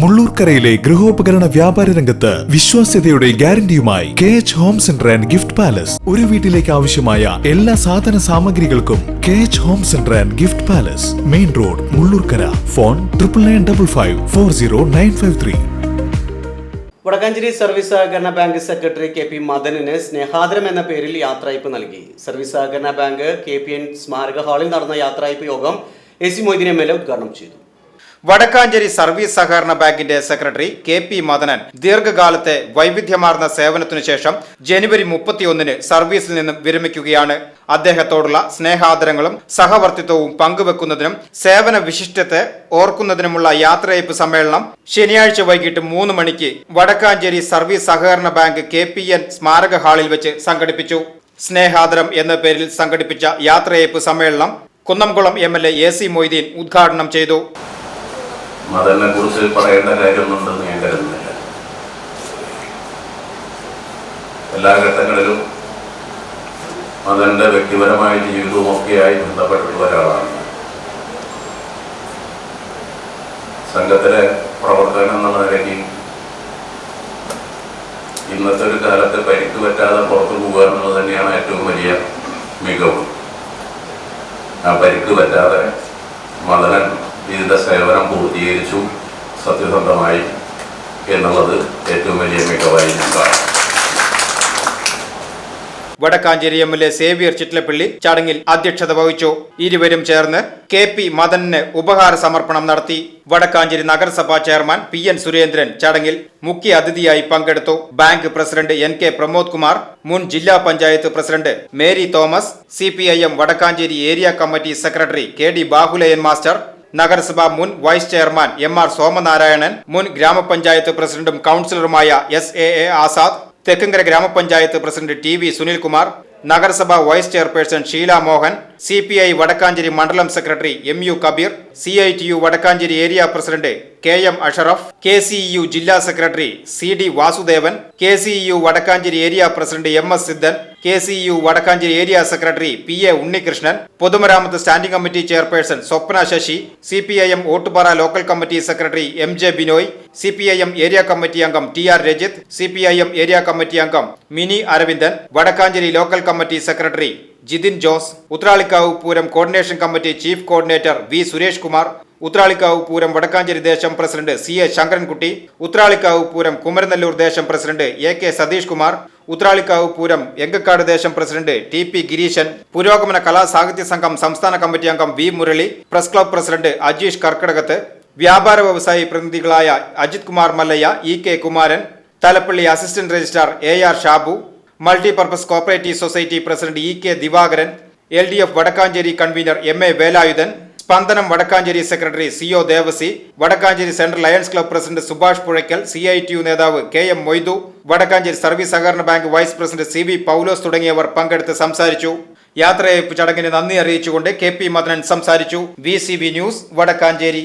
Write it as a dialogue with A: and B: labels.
A: മുള്ളൂർക്കരയിലെ ഗൃഹോപകരണ വ്യാപാര രംഗത്ത് വിശ്വാസ്യതയുടെ ഗ്യാരണ്ടിയുമായി K H home centre and gift palace ഒരു വീട്ടിലേക്ക് ആവശ്യമായ എല്ലാ സാധന സാമഗ്രികൾക്കും K H home centre and gift palace main road Mullurkara. Phone triple nine double five four zero nine five three
B: Wadakkanchery service സഹകരണ bank secretary K P മദനിന് സ്നേഹാദരം എന്ന പേരിൽ യാത്രയപ്പ് നൽകി. സർവീസ് സഹകരണ ബാങ്ക് കെ പി എൻ സ്മാരക ഹാളിൽ നടന്ന യാത്രയപ്പ് യോഗം A C Moideen M L A ഉദ്ഘാടനം ചെയ്തു.
C: വടക്കാഞ്ചേരി സർവീസ് സഹകരണ ബാങ്കിന്റെ സെക്രട്ടറി കെ പി മദനൻ ദീർഘകാലത്തെ വൈവിധ്യമാർന്ന സേവനത്തിനു ശേഷം ജനുവരി മുപ്പത്തിയൊന്നിന് സർവീസിൽ നിന്നും വിരമിക്കുകയാണ്. അദ്ദേഹത്തോടുള്ള സ്നേഹാദരങ്ങളും സഹവർത്തിത്വവും പങ്കുവെക്കുന്നതിനും സേവന വിശിഷ്ടത്തെ ഓർക്കുന്നതിനുമുള്ള യാത്രയപ്പ് സമ്മേളനം ശനിയാഴ്ച വൈകിട്ട് മൂന്ന് മണിക്ക് വടക്കാഞ്ചേരി സർവീസ് സഹകരണ ബാങ്ക് കെ പി എൻ സ്മാരക ഹാളിൽ വെച്ച് സംഘടിപ്പിച്ചു. സ്നേഹാദരം എന്ന പേരിൽ സംഘടിപ്പിച്ച യാത്രയപ്പ് സമ്മേളനം Kunnamkulam M L A C Moideen ഉദ്ഘാടനം ചെയ്തു.
D: മദനെ കുറിച്ച് പറയേണ്ട കാര്യമൊന്നുണ്ടെന്ന് ഞാൻ കരുതുന്നില്ല. എല്ലാ ഘട്ടങ്ങളിലും മദന്റെ വ്യക്തിപരമായ ജീവിതവും ഒക്കെയായി ബന്ധപ്പെട്ടിട്ടുള്ള ഒരാളാണ്. സംഘത്തിലെ പ്രവർത്തകൻ എന്നുള്ള നിലയ്ക്ക് ഇന്നത്തെ ഒരു കാലത്ത് പരിക്ക് പറ്റാതെ പുറത്തു പോകുക എന്നുള്ളത് തന്നെയാണ് ഏറ്റവും വലിയ മികവ്. ആ പരിക്ക് പറ്റാതെ മദനൻ ഇതിന്റെ സേവനം പൂർത്തീകരിച്ചു. സത്യസന്ധമായി എന്നുള്ളത് ഏറ്റവും വലിയ മികവായി
C: Wadakkanchery M L A Xavier Chittilappilly ചടങ്ങിൽ അധ്യക്ഷത വഹിച്ചു. ഇരുവരും ചേർന്ന് കെ പി മദനന് ഉപഹാര സമർപ്പണം നടത്തി. വടക്കാഞ്ചേരി നഗരസഭാ ചെയർമാൻ പി എൻ സുരേന്ദ്രൻ ചടങ്ങിൽ മുഖ്യ അതിഥിയായി പങ്കെടുത്തു. Bank president N K Pramod Kumar മുൻ ജില്ലാ panchayat president Mary Thomas C Wadakkanchery area committee secretary K D Bahuleyan master നഗരസഭ മുൻ vice chairman M R Somanarayanan മുൻ ഗ്രാമപഞ്ചായത്ത് പ്രസിഡന്റും കൌൺസിലറുമായ S A A Azad Thekkumkara ഗ്രാമപഞ്ചായത്ത് പ്രസിഡന്റ് ടി വി സുനിൽകുമാർ നഗരസഭ vice chairperson Sheela Mohan C P I Wadakkanchery മണ്ഡലം secretary M U Kabeer C I T U Wadakkanchery area president K M Ashraf K C U ജില്ലാ secretary C D Vasudevan K C U Wadakkanchery area president M S Sidhan K C U Wadakkanchery area secretary P A Unnikrishnan പൊതുമരാമത്ത് standing committee chairperson Swapna Sasi C P I M Ottupara local committee secretary M J Binoy C P I M area committee അംഗം T R Rajith C P I M area committee അംഗം Mini Aravindan Wadakkanchery local committee secretary Jithin Jose Uthralikavu Pooram coordination committee chief coordinator V Suresh Kumar Uthralikavu Pooram Wadakkanchery ദേശം president C A Sankarankutty Uthralikavu Pooram Kumaranellur ദേശം president A K Satheesh Kumar Uthralikavu Pooram Engakkad ദേശം president T P Gireesan പുരോഗമന കലാ സാഹിത്യ സംഘം സംസ്ഥാന committee അംഗം V Murali press club president Ajeesh കർക്കിടകത്ത് വ്യാപാര വ്യവസായി പ്രതിനിധികളായ Ajith Kumar Mallayya E K Kumaran Thalappilly assistant registrar A R Shabu multipurpose cooperative society president E K Divakaran L D F Wadakkanchery convener M A Velayudhan Spandanam Wadakkanchery secretary C O Devassy Wadakkanchery central lions club president Subhash Puzhakkal C I T U നേതാവ് K M Moidu Wadakkanchery service സഹകരണ bank vice president C V Paulose തുടങ്ങിയവർ പങ്കെടുത്ത് സംസാരിച്ചു. യാത്രയയപ്പ് ചടങ്ങിന് നന്ദി അറിയിച്ചുകൊണ്ട് K P Madanan സംസാരിച്ചു. V C V news Wadakkanchery